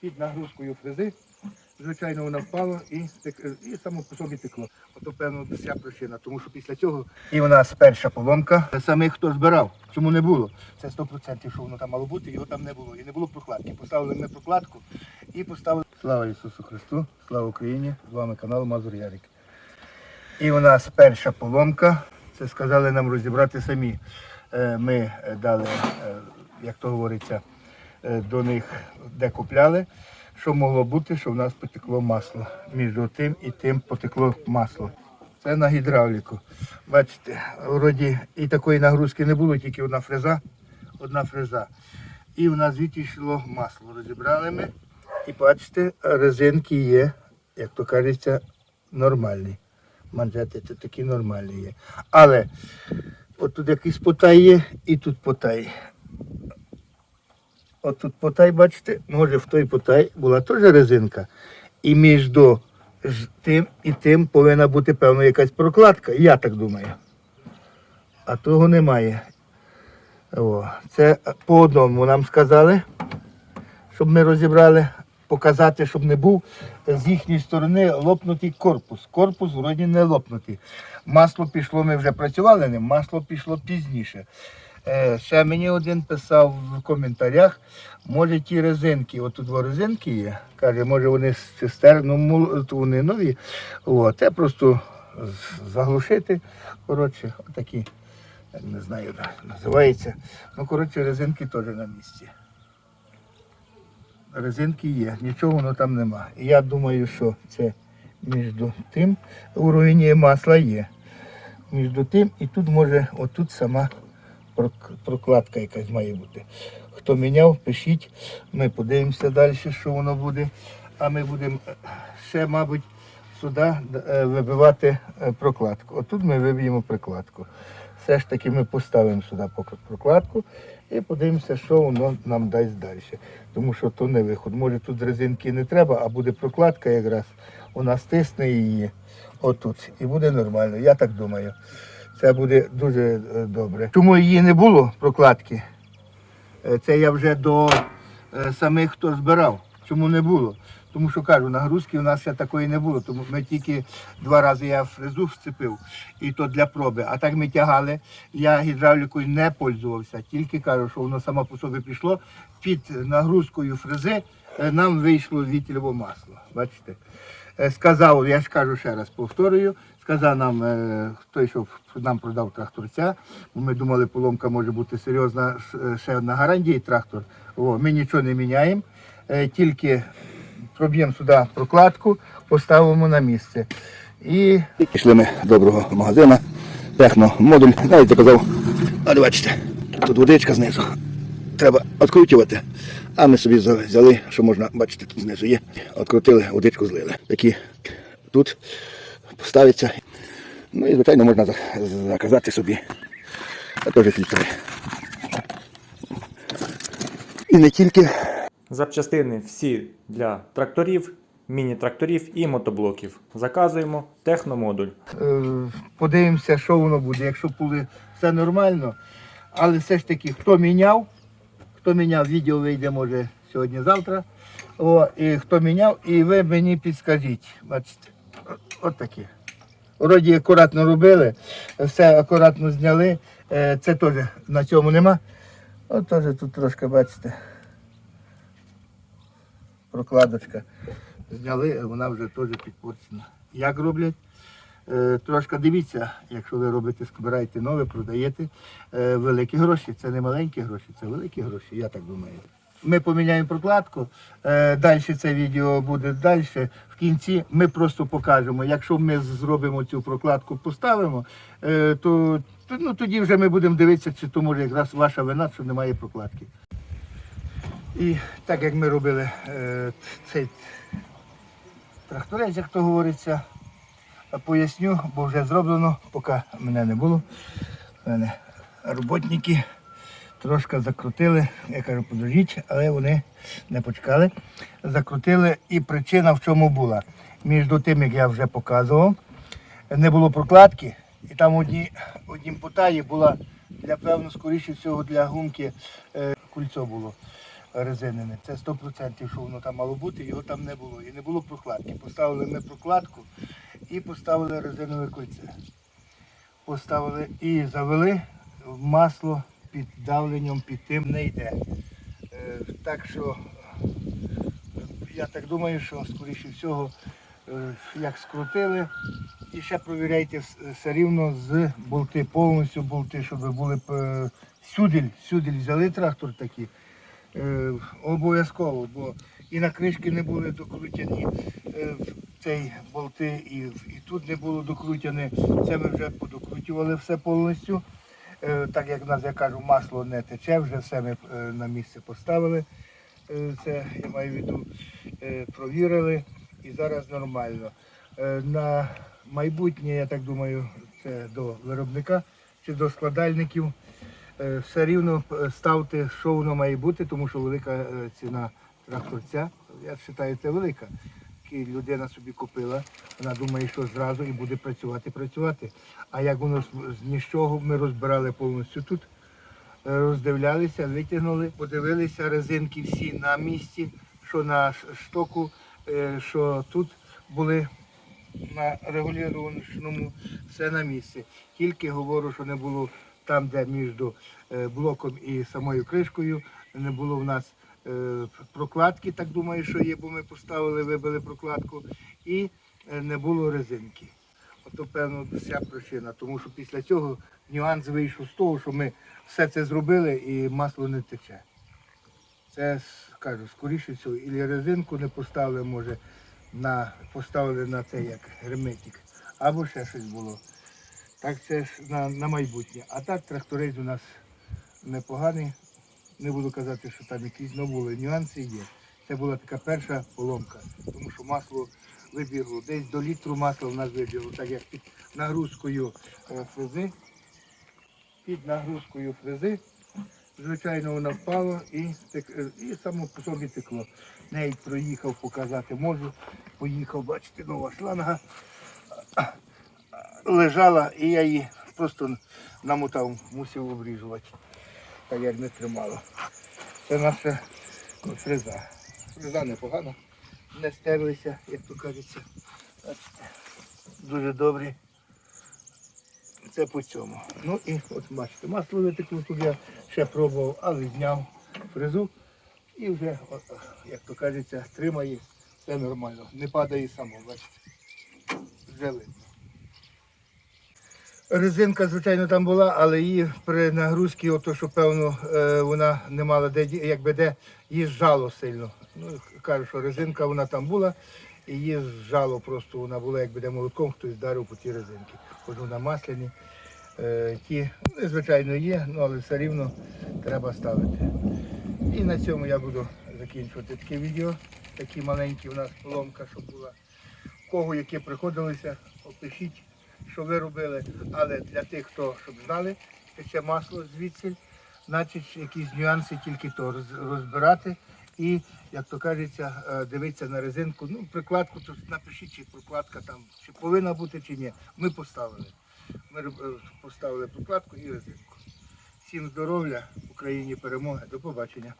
під нагрузкою фрези. Звичайно, вона впала і, і само по собі текло. Ото, певно, вся причина. Тому що після цього. І у нас перша поломка. Самих хто збирав, чому не було? Це 100% що воно там мало бути, його там не було. І не було прокладки. Поставили ми прокладку і поставили. Слава Ісусу Христу, слава Україні! З вами канал Мазур Ярик. І у нас перша поломка. Це сказали нам розібрати самі. Е, Ми дали, е, як то говориться, до них де купляли. Що могло бути, що в нас потекло масло. Між тим і тим потекло масло. Це на гідравліку. Бачите, вроді і такої нагрузки не було, тільки одна фреза, одна фреза. І в нас звідти йшло масло. Розібрали ми. І бачите, резинки є, як то кажеться, нормальні. Манжети це такі нормальні є. Але от тут якийсь потай є і тут потай. От тут потай, бачите, може в той потай була теж резинка. І між тим і тим повинна бути певна якась прокладка. Я так думаю. А того немає. О, це по одному нам сказали, щоб ми розібрали, показати, щоб не був з їхньої сторони лопнутий корпус. Корпус вроді не лопнутий. Масло пішло, ми вже працювали ним, масло пішло пізніше. Е, ще мені один писав в коментарях, може ті резинки, от тут два резинки є. Каже, може вони з цистерн, ну вони нові. О, те просто заглушити. Коротше, отакі, не знаю, як називається. Ну, коротше, резинки теж на місці. Резинки є, нічого воно там нема. Я думаю, що це між тим уровень масла є. Між тим і тут може, отут сама прокладка якась має бути. Хто міняв, пишіть, ми подивимося далі, що воно буде. А ми будемо е, ще, мабуть, сюди е, вибивати е, прокладку. Отут ми виб'ємо прокладку. Все ж таки ми поставимо сюди прокладку і подивимося, що воно нам дасть далі. Тому що то не виход. Може тут резинки не треба, а буде прокладка якраз. Вона стисне її отут. І буде нормально. Я так думаю. Це буде дуже е, добре. Чому її не було, прокладки? Е, Це я вже до е, самих, хто збирав. Чому не було? Тому що кажу, нагрузки у нас ще такої не було. Тому ми тільки два рази я фрезу вцепив, і то для проби. А так ми тягали. Я гідравлікою не пользувався. Тільки кажу, що воно само по собі пішло. Під нагрузкою фрези нам вийшло вітільове масло. Бачите? Е, Сказав, я ж кажу ще раз, повторюю, сказав нам е, той, що нам продав тракторця, бо ми думали, поломка може бути серйозна, е, ще одна гарантія трактор. О, ми нічого не міняємо, тільки проб'ємо сюди прокладку, поставимо на місце. І пішли ми до доброго магазину, техномодуль, навіть заказав, а бачите, тут водичка знизу. Треба відкручувати. А ми собі взяли, що можна, бачите, тут знизу є. Відкрутили, водичку злили. Такі тут поставиться. Ну і, звичайно, можна заказати собі. А теж фільтри. І не тільки. Запчастини всі для тракторів, міні-тракторів і мотоблоків. Заказуємо техномодуль. Е, подивимося, що воно буде. Якщо буде все нормально, але все ж таки, хто міняв, хто міняв, відео вийде може сьогодні-завтра. О, і хто міняв, і ви мені підскажіть. Бачите, от, такі. Вроді акуратно робили, все акуратно зняли. Е, Це теж на цьому нема. От теж тут трошки, бачите. Прокладочка. Зняли, вона вже теж підпорчена. Як роблять? Е, Трошки дивіться, якщо ви робите, збираєте нове, продаєте е, великі гроші. Це не маленькі гроші, це великі гроші, я так думаю. Ми поміняємо прокладку, е, далі це відео буде далі. В кінці ми просто покажемо. Якщо ми зробимо цю прокладку, поставимо, то, ну, тоді вже ми будемо дивитися, чи то може якраз ваша вина, що немає прокладки. І так як ми робили цей тракторець, як то говориться, поясню, бо вже зроблено, поки мене не було. У мене роботники трошки закрутили, я кажу, подождіть, але вони не почекали. Закрутили і причина в чому була. Між тим, як я вже показував, не було прокладки, і там одні, однім потаї була для певно, скоріше всього, для гумки е, кульцо було. резинене. Це 100% що воно там мало бути, його там не було. І не було прокладки. Поставили ми прокладку і поставили резинове кольце. Поставили і завели масло під давленням, під тим не йде. Е, Так що я так думаю, що скоріше всього, е, як скрутили, і ще провіряйте все рівно з болти, повністю болти, щоб були е, сюдель, сюдель взяли трактор такий. Обов'язково, бо і на кришки не були докрутяні цей болти, і, і тут не було докрутяне. Це ми вже подокрутювали все повністю. Е, Так як в нас, я кажу, масло не тече, вже все ми е, на місце поставили. Е, Це я маю в виду, провірили і зараз нормально. На майбутнє, я так думаю, це до виробника чи до складальників. Все рівно ставте, що воно має бути, тому що велика ціна тракторця. Я вважаю, це велика. І людина собі купила, вона думає, що зразу і буде працювати, працювати. А як воно з- нічого, ми розбирали повністю тут, е, роздивлялися, витягнули, подивилися резинки всі на місці, що на штоку, е, що тут були на регулюваному все на місці. Тільки говорю, що не було там, де між е, блоком і самою кришкою, не було в нас прокладки, так думаю, що є, бо ми поставили, вибили прокладку, і е, не було резинки. Ото, певно, вся причина. Тому що після цього нюанс вийшов з того, що ми все це зробили і масло не тече. Це кажу, скоріше всього, і резинку не поставили, може, на, поставили на це як герметик, або ще щось було. Так це ж на, на майбутнє. А так тракторець у нас непоганий. Не буду казати, що там якісь ну, нюанси є. Це була така перша поломка, тому що масло вибігло. Десь до літру масла в нас вибігло, так як під нагрузкою е, фрези. Під нагрузкою фрези. Звичайно, вона впала і, е, і само по собі текло. Навіть проїхав показати можу. Поїхав, бачите, нова шланга лежала, і я її просто намотав, мусив обрізувати. Так як не тримало. Це наша ну, фреза. Фреза непогана. Не стерлися, як то кажеться. Дуже добрі. Це по цьому. Ну і от бачите, масло витекло тут я ще пробував, але зняв фрезу і вже, як то кажеться, тримає, все нормально. Не падає само, бачите. Вже видно. Резинка, звичайно, там була, але її при нагрузці, ото, що певно, е, вона не мала де, якби де, її зжало сильно. Ну, кажу, що резинка вона там була, і її зжало просто, вона була, якби де молотком хтось вдарив по ті резинки. Хоч вона масляні. Е, ті, ну, звичайно, є, ну, але все рівно треба ставити. І на цьому я буду закінчувати таке відео. Такі маленькі у нас поломка, що була. Кого які приходилися, опишіть, що ви робили. Але для тих, хто щоб знали, тече масло звідси, значить якісь нюанси тільки то розбирати. І, як то кажеться, е, дивитися на резинку. Ну, прикладку, то напишіть, чи прокладка там чи повинна бути, чи ні. Ми поставили. Ми е, поставили прокладку і резинку. Всім здоров'я, Україні перемоги. До побачення.